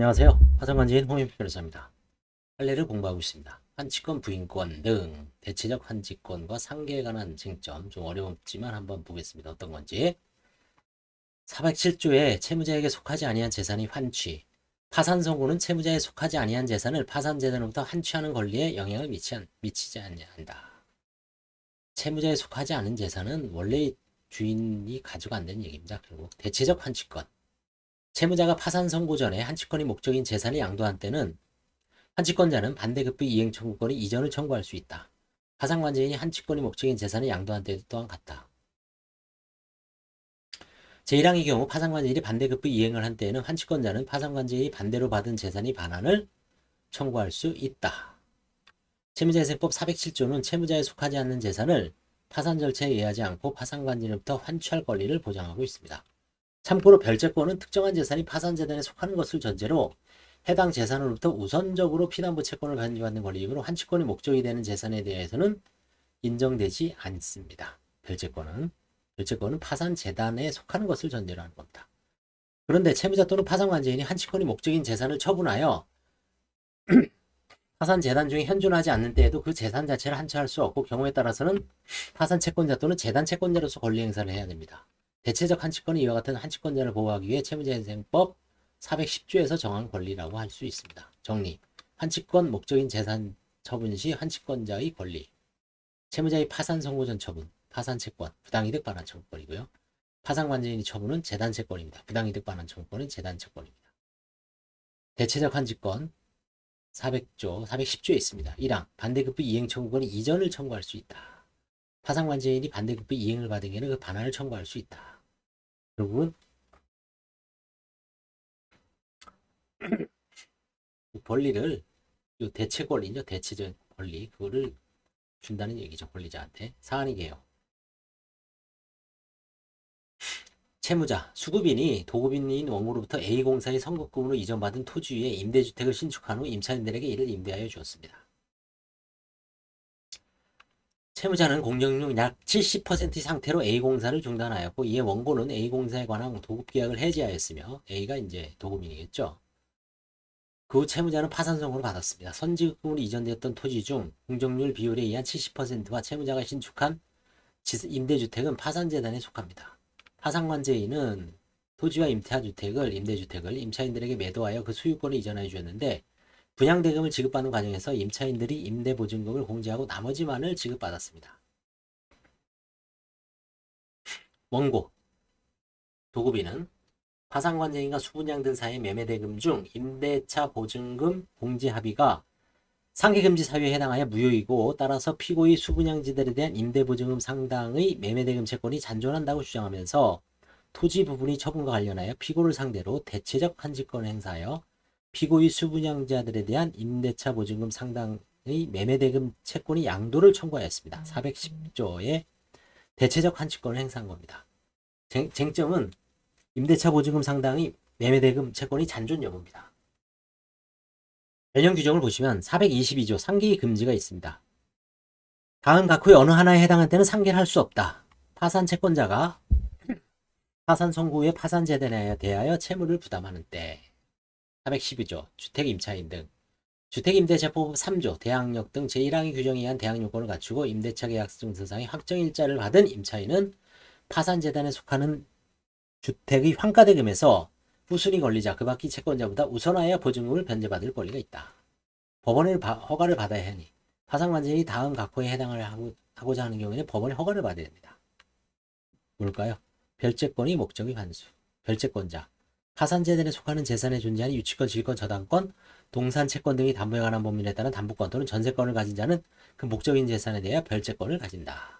안녕하세요. 화성관지인 홍윤표 변호사입니다. 판례를 공부하고 있습니다. 환치권, 부인권 등 대체적 환치권과 상계에 관한 쟁점 좀 어려웠지만 한번 보겠습니다. 어떤 건지. 407조에 채무자에게 속하지 아니한 재산이 환취. 파산 선고는 채무자에 속하지 아니한 재산을 파산 재단으로부터 환취하는 권리에 영향을 미치, 미치지 않는다. 채무자에 속하지 않은 재산은 원래 주인이 가지고 안 되는 얘기입니다. 결국 대체적 환치권. 채무자가 파산 선고 전에 한치권이 목적인 재산을 양도한 때는 한치권자는 반대급부 이행 청구권이 이전을 청구할 수 있다. 파산관제인이 한치권이 목적인 재산을 양도한 때도 또한 같다. 제1항의 경우 파산관제인이 반대급부 이행을 한 때에는 한치권자는 파산관제인이 반대로 받은 재산이 반환을 청구할 수 있다. 채무자재생법 407조는 채무자에 속하지 않는 재산을 파산 절차에 의하지 않고 파산관제인으로부터 환취할 권리를 보장하고 있습니다. 참고로 별채권은 특정한 재산이 파산재단에 속하는 것을 전제로 해당 재산으로부터 우선적으로 피담보 채권을 간주받는 권리이므로 환치권이 목적이 되는 재산에 대해서는 인정되지 않습니다. 별채권은 별채권은 파산 재단에 속하는 것을 전제로 하는 겁니다. 그런데 채무자 또는 파산관제인이 한치권이 목적인 재산을 처분하여 파산 재단 중에 현존하지 않는 때에도 그 재산 자체를 한치할 수 없고 경우에 따라서는 파산 채권자 또는 재단 채권자로서 권리 행사를 해야 됩니다. 대체적 한치권은 이와 같은 한치권자를 보호하기 위해 채무자재생법 410조에서 정한 권리라고 할 수 있습니다. 정리. 한치권 목적인 재산 처분 시 한치권자의 권리. 채무자의 파산 선고 전 처분, 파산 채권, 부당이득 반환 청구권이고요. 파산 관제인이 처분은 재단 채권입니다. 부당이득 반환 청구권은 재단 채권입니다. 대체적 한치권 400조, 410조에 있습니다. 1항 반대급부 이행 청구권이 이전을 청구할 수 있다. 파산관제인이 반대급부 이행을 받은 게는 그 반환을 청구할 수 있다. 결국은 이 권리를 이 대체 권리죠. 대체적 권리 그거를 준다는 얘기죠. 권리자한테 사안이게요. 채무자, 수급인이 도급인인 원고로부터 A공사의 선급금으로 이전받은 토지 위에 임대주택을 신축한 후 임차인들에게 이를 임대하여 주었습니다. 채무자는 공정률 약 70% 상태로 A공사를 중단하였고 이에 원고는 A공사에 관한 도급계약을 해지하였으며 A가 이제 도급인이겠죠. 그 후 채무자는 파산 선고를 받았습니다. 선지급금으로 이전되었던 토지 중 공정률 비율에 의한 70%와 채무자가 신축한 지- 임대주택은 파산재단에 속합니다. 파산관제인은 토지와 임대한 주택을 임대주택을 임차인들에게 매도하여 그 소유권을 이전하여 주었는데 분양대금을 지급받는 과정에서 임차인들이 임대보증금을 공제하고 나머지만을 지급받았습니다. 원고 도급인은 파산관제인과 수분양 등 사이의 매매대금 중 임대차 보증금 공제 합의가 상계금지 사유에 해당하여 무효이고 따라서 피고의 수분양지들에 대한 임대보증금 상당의 매매대금 채권이 잔존한다고 주장하면서 토지 부분이 처분과 관련하여 피고를 상대로 대체적 한지권 행사하여 피고의 수분양자들에 대한 임대차 보증금 상당의 매매대금 채권이 양도를 청구하였습니다. 410조의 대체적 한치권을 행사한 겁니다. 쟁, 쟁점은 임대차 보증금 상당의 매매대금 채권이 잔존 여부입니다. 변형 규정을 보시면 422조 상계의 금지가 있습니다. 다음 각 후의 어느 하나에 해당한 때는 상계를 할 수 없다. 파산 채권자가 파산 선고 후에 파산 재단에 대하여 채무를 부담하는 때 412조 주택 임차인 등 주택임대차법 3조 대항력 등 제1항의 규정에 의한 대항 요건을 갖추고 임대차 계약서 증서상의 확정일자를 받은 임차인은 파산재단에 속하는 주택의 환가대금에서 후순위 권리자 그 밖의 채권자보다 우선하여 보증금을 변제받을 권리가 있다. 법원의 바- 허가를 받아야 하니 파산관제인이 다음 각호에 해당을 하고, 하고 자 하는 경우에는 법원의 허가를 받아야 됩니다. 뭘까요? 별채권이 목적의 환수, 별채권자, 파산재단에 속하는 재산에 존재하는 유치권, 질권, 저당권, 동산 채권 등의 담보에 관한 법률에 따른 담보권 또는 전세권을 가진 자는 그 목적인 재산에 대해 별채권을 가진다.